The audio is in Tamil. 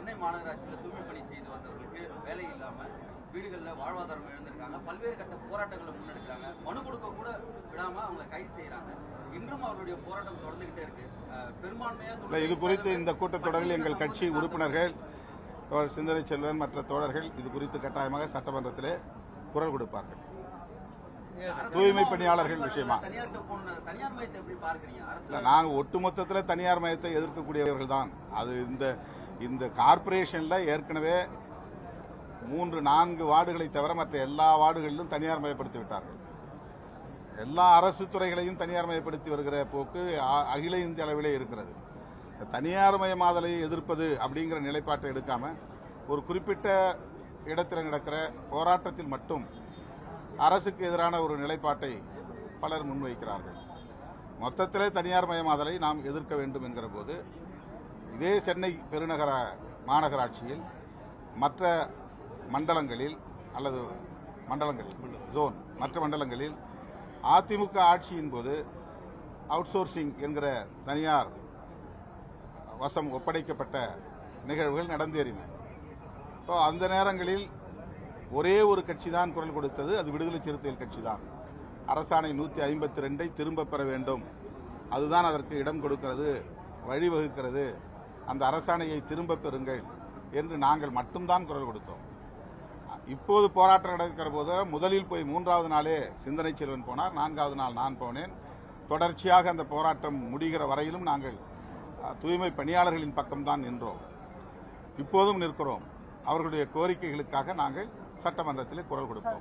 சென்னை மாநகராட்சியில் தூய்மை பணி செய்து வந்தவர்களுக்கு வேலை இல்லாம வீடுகளில் வாழ்வாதாரம் இழந்திருக்காங்க. பல்வேறு கட்ட போராட்டங்களை முன்னெடுக்கிறாங்க. மனு கொடுக்க கூட விடாம அவங்களை கைது செய்யறாங்க இன்றும் அவருடைய போராட்டம் தொடர்ந்துகிட்டே இருக்கு. அஹ், பெரும்பான்மையா இல்ல, இது குறித்து இந்த கூட்டத்தொடரில் எங்கள் கட்சி உறுப்பினர்கள் சிந்தனை செல்வன் மற்ற தோழர்கள் இது குறித்து கட்டாயமாக சட்டமன்றத்திலே குரல் கொடுப்பார்கள். தூய்மை பணியாளர்கள் விஷயமா? தனியார்கிட்ட போன தனியார் மையத்தை எப்படி பார்க்கறீங்க? இல்ல, அரசு நாங்க ஒட்டுமொத்தத்தில் தனியார் மயத்தை எதிர்க்கக்கூடியவர்கள் தான் அது இந்த இந்த கார்ப்பரேஷன்ல ஏற்கனவே மூன்று நான்கு வார்டுகளை தவிர மற்ற எல்லா வார்டுகளிலும் தனியார் மயப்படுத்தி விட்டார்கள். எல்லா அரசு துறைகளையும் தனியார் மயப்படுத்தி வருகிற போக்கு அகில இந்திய அளவிலே இருக்கிறது. தனியார் மயமாதலை எதிர்ப்பது அப்படிங்கிற நிலைப்பாட்டை எடுக்காம ஒரு குறிப்பிட்ட இடத்தில் நடக்கிற போராட்டத்தில் மட்டும் அரசுக்கு எதிரான ஒரு நிலைப்பாட்டை பலர் முன்வைக்கிறார்கள். மொத்தத்திலே தனியார் மயமாதலை நாம் எதிர்க்க வேண்டும் என்கிற போது இதே சென்னை பெருநகர மாநகராட்சியில் மற்ற மண்டலங்களில் அல்லது மண்டலங்களில் ஜோன் மற்ற மண்டலங்களில் அதிமுக ஆட்சியின் போது அவுட்சோர்சிங் என்கிற தனியார் வசம் ஒப்படைக்கப்பட்ட நிகழ்வுகள் நடந்தேறின. இப்போ அந்த நேரங்களில் ஒரே ஒரு கட்சி தான் குரல் கொடுத்தது அது விடுதலை சிறுத்தைகள் கட்சி தான் அரசாணை நூற்றி ஐம்பத்தி ரெண்டை திரும்பப் பெற வேண்டும். அதுதான் அதற்கு இடம் கொடுக்கிறது வழிவகுக்கிறது அந்த அரசாணையை திரும்ப பெறுங்கள் என்று நாங்கள் மட்டும்தான் குரல் கொடுத்தோம். இப்போது போராட்டம் நடக்கிற போது முதலில் போய் மூன்றாவது நாளே சிந்தனை செல்வன் போனார். நான்காவது நாள் நான் போனேன். தொடர்ச்சியாக அந்த போராட்டம் முடிகிற வரையிலும் நாங்கள் தூய்மை பணியாளர்களின் பக்கம்தான் நின்றோம். இப்போதும் நிற்கிறோம். அவர்களுடைய கோரிக்கைகளுக்காக நாங்கள் சட்டமன்றத்தில் குரல் கொடுப்போம்